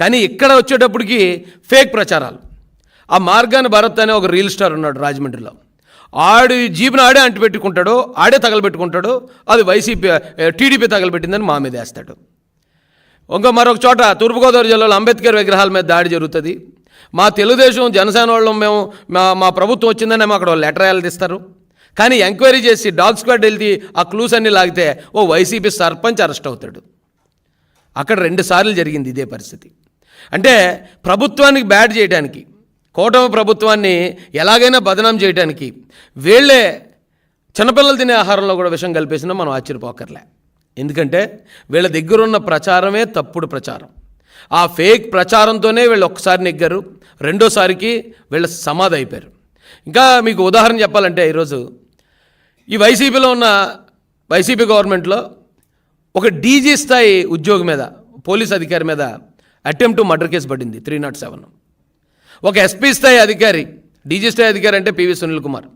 కానీ ఇక్కడ వచ్చేటప్పటికి ఫేక్ ప్రచారాలు. ఆ మార్గాన్ని భరత్ అనే ఒక రీల్ స్టార్ ఉన్నాడు రాజమండ్రిలో. ఆడి జీబుని ఆడే అంటిపెట్టుకుంటాడు ఆడే తగలబెట్టుకుంటాడు అది వైసీపీ టీడీపీ తగలబెట్టిందని మా మీద వేస్తాడు. ఇంకా మరొక చోట తూర్పుగోదావరి జిల్లాలో అంబేద్కర్ విగ్రహాల మీద దాడి జరుగుతుంది. మా తెలుగుదేశం జనసేన వాళ్ళు మేము మా మా ప్రభుత్వం వచ్చిందని మేము అక్కడ లెటర్ తీస్తారు? కానీ ఎంక్వైరీ చేసి డాగ్ స్క్వాడ్ వెళ్తే ఆ క్లూస్ అన్ని లాగితే ఓ వైసీపీ సర్పంచ్ అరెస్ట్ అవుతాడు. అక్కడ రెండు సార్లు జరిగింది ఇదే పరిస్థితి. అంటే ప్రభుత్వానికి బ్యాడ్ చేయడానికి కూటమి ప్రభుత్వాన్ని ఎలాగైనా బదనాం చేయడానికి వీళ్ళే చిన్నపిల్లలు తినే ఆహారంలో కూడా విషం కలిపేసినా మనం ఆశ్చర్యపోకర్లే. ఎందుకంటే వీళ్ళ దగ్గరున్న ప్రచారమే తప్పుడు ప్రచారం. ఆ ఫేక్ ప్రచారంతోనే వీళ్ళు ఒక్కసారి నెగ్గారు రెండోసారికి వీళ్ళ సమాధి అయిపోయారు. ఇంకా మీకు ఉదాహరణ చెప్పాలంటే ఈరోజు ఈ వైసీపీలో ఉన్న వైసీపీ గవర్నమెంట్లో ఒక డీజీ స్థాయి ఉద్యోగి మీద పోలీస్ అధికారి మీద అటెంప్ట్ మర్డర్ కేసు పడింది త్రీ నాట్ సెవెన్ ఒక ఎస్పీ స్థాయి అధికారి డీజీ స్థాయి అధికారి అంటే పివి సునీల్ కుమార్.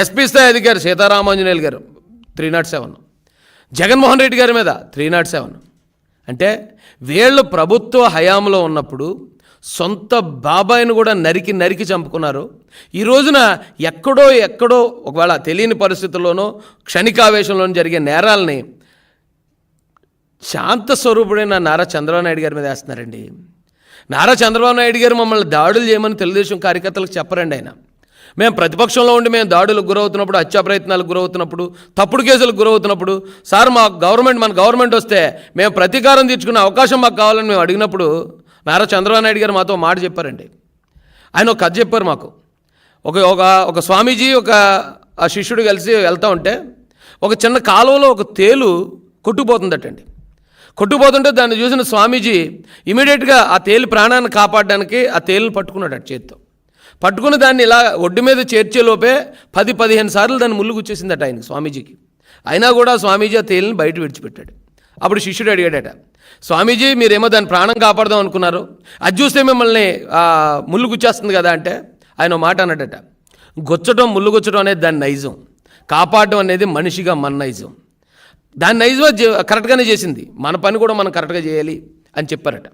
ఎస్పీ స్థాయి అధికారి సీతారామాంజనేయులు గారు three not seven Jaganmohan Reddy గారి మీద త్రీ నాట్ సెవెన్ అంటే వీళ్ళు ప్రభుత్వ హయాంలో ఉన్నప్పుడు సొంత బాబాయిని కూడా నరికి నరికి చంపుకున్నారు. ఈ రోజున ఎక్కడో ఎక్కడో ఒకవేళ తెలియని పరిస్థితుల్లోనో క్షణికావేశంలోనూ జరిగే నేరాలని శాంత స్వరూపుడైన నారా చంద్రబాబు నాయుడు గారి మీద వేస్తున్నారండి. నారా చంద్రబాబు నాయుడు గారు మమ్మల్ని దాడులు చేయమని తెలుగుదేశం కార్యకర్తలకు చెప్పరండి ఆయన. మేము ప్రతిపక్షంలో ఉండి మేము దాడులకు గురవుతున్నప్పుడు హత్యా ప్రయత్నాలకు గురవుతున్నప్పుడు తప్పుడు కేసులకు గురవుతున్నప్పుడు సార్ మా గవర్నమెంట్ మన గవర్నమెంట్ వస్తే మేము ప్రతీకారం తీర్చుకునే అవకాశం మాకు కావాలని మేము అడిగినప్పుడు నారా చంద్రబాబు నాయుడు గారు మాతో మాట చెప్పారండి. ఆయన ఒక కథ చెప్పారు మాకు. ఒక ఒక ఒక స్వామీజీ ఒక ఆ శిష్యుడు కలిసి వెళ్తూ ఉంటే ఒక చిన్న కాలువలో ఒక తేలు కొట్టుకుపోతుందటండి. కొట్టుకుపోతుంటే దాన్ని చూసిన స్వామీజీ ఇమీడియట్గా ఆ తేలు ప్రాణాన్ని కాపాడడానికి ఆ తేలుని పట్టుకున్నాడు అటు చేత్తో. పట్టుకుని దాన్ని ఇలా ఒడ్డు మీద చేర్చేలోపే పది పదిహేను సార్లు దాన్ని ముళ్ళు గుచ్చేసిందట ఆయనకి స్వామీజీకి. అయినా కూడా స్వామీజీ ఆ తేలిని బయట విడిచిపెట్టాడు. అప్పుడు శిష్యుడు అడిగాడట స్వామీజీ మీరేమో దాని ప్రాణం కాపాడదాం అనుకున్నారు. అది చూస్తే మిమ్మల్ని ముళ్ళు గుచ్చేస్తుంది కదా అంటే ఆయన మాట అన్నాడట గుచ్చటం ముళ్ళు గుచ్చడం అనేది దాని నైజం. కాపాడడం అనేది మనిషిగా మన నైజం. దాన్ని నైజం కరెక్ట్గానే చేసింది. మన పని కూడా మనం కరెక్ట్గా చేయాలి అని చెప్పారట.